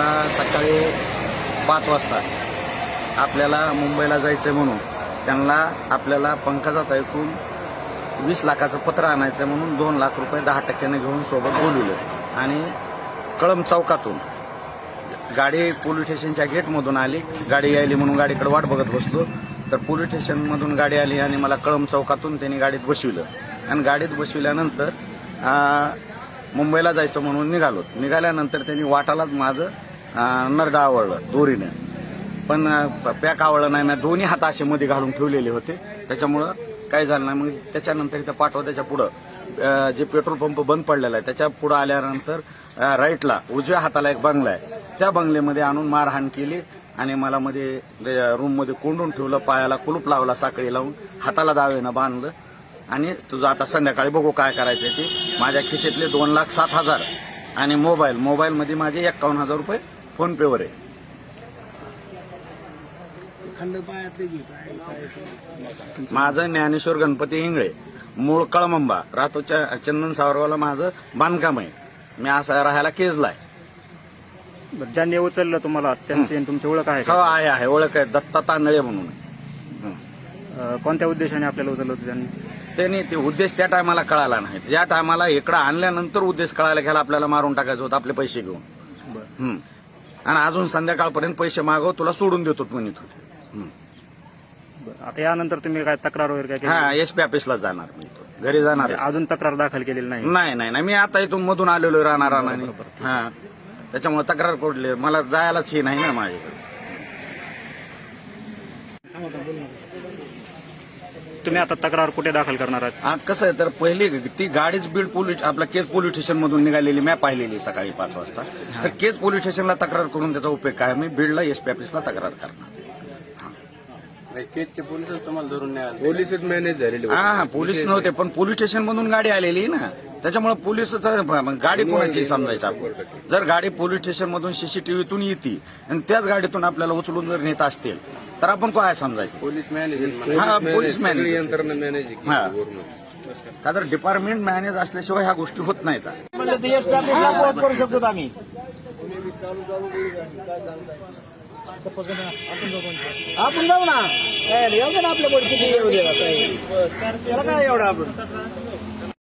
मला सकाळी पाच वाजता आपल्याला मुंबईला जायचं म्हणून त्यांना आपल्याला पंकजात ऐकून वीस लाखाचं पत्र आणायचं म्हणून दोन लाख रुपये दहा टक्क्याने घेऊन सोबत बोलवलं. आणि कळम चौकातून गाडी पोलीस स्टेशनच्या गेटमधून आली. गाडी यायली म्हणून गाडीकडे वाट बघत बसलो. तर पोलीस स्टेशनमधून गाडी आली आणि मला कळम चौकातून त्यांनी गाडीत बसविलं. आणि गाडीत बसविल्यानंतर मुंबईला जायचं म्हणून निघालो. निघाल्यानंतर त्यांनी वाटालाच माझं नरडं आवळलं दोरीनं. पण पॅक आवडलं नाही ना दोन्ही हात असे मध्ये घालून ठेवलेले होते. त्याच्यामुळं काय झालं नाही. मग त्याच्यानंतर इथं पाठवा त्याच्या पुढं. जे पेट्रोल पंप बंद पडलेला आहे त्याच्या पुढं आल्यानंतर राईटला उजव्या हाताला एक बंगला आहे. त्या बंगल्यामध्ये आणून मारहाण केली आणि मला मध्ये रूममध्ये कोंडून ठेवलं पायाला कुलूप लावला साखळी लावून हाताला दावेनं बांधलं. आणि तुझं आता संध्याकाळी बघू काय करायचं ते. माझ्या खिशेतले दोन लाख सात हजार. आणि मोबाईल मोबाईलमध्ये माझे एक्कावन्न हजार रुपये फोन पेवर आहे. माझं ज्ञानेश्वर गणपती हिंगळे मूळ कळमंबा राहतो च- चंदन सावरवाला माझं बांधकाम आहे. मी असा राहायला केजला आहे. ज्यांनी उचललं तुम्हाला त्यांची आणि तुमची ओळख आहे हो का? आहे आहे. ओळख आहे. दत्ता तांदळे म्हणून. हं. अं, कोणत्या उद्देशाने आपल्याला उचललं होतं त्यांनी? त्यांनी ते उद्देश त्या टायमाला कळाला नाही. ज्या टायमाला इकडं आणल्यानंतर उद्देश कळायला घ्यायला आपल्याला मारून टाकायचं होतं आपले पैसे घेऊन. बरं. हं. आणि अजून संध्याकाळपर्यंत पैसे मागव तुला सोडून देतो म्हणत. होते. आता यानंतर तुम्ही काय तक्रार वगैरे काय केली? हा एस पी ऑफिसला जाणार मी तो. घरी जाणार म्हणजे अजून तक्रार दाखल केलेली नाही? नाही नाही नाही. मी आता इथून मधून आलेलो राहणार राहणार. हा. त्याच्यामुळे तक्रार कोडली मला जायलाच ही नाही ना माझ्याकडे. तुम्ही आता तक्रार कुठे दाखल करणार आहात? कसं आहे तर पहिली ती गाडीच बीड पोलीस आपल्या केज पोलीस स्टेशन मधून निघालेली मी पाहिलेली सकाळी पाच वाजता. तर केज पोलीस स्टेशनला तक्रार करून त्याचा उपयोग काय? मी बीडला एसपी ऑफिसला तक्रार करणार. केजचे पोलिसच तुम्हाला धरून नाही आले पोलिसच मॅनेज झालेले होते. हा पोलीस नव्हते पण पोलीस स्टेशन मधून गाडी आलेली ना. त्याच्यामुळे पोलीस गाडी कोणाची समजायचं आपण जर गाडी पोलीस स्टेशन मधून सीसीटीव्हीतून येते आणि त्याच गाडीतून आपल्याला उचलून जर नेत असतील तर आपण काय समजायचं? पोलीस मॅनेज हा पोलीस पोलीस मॅनेज, यंत्रणा की हा. तर डिपार्टमेंट मॅनेज असल्याशिवाय ह्या गोष्टी होत नाहीत. आपण जाऊ ना. काय रे, येऊ दे ना आपल्या किती येऊ दे ना, काय त्याला काय एवढं आपण?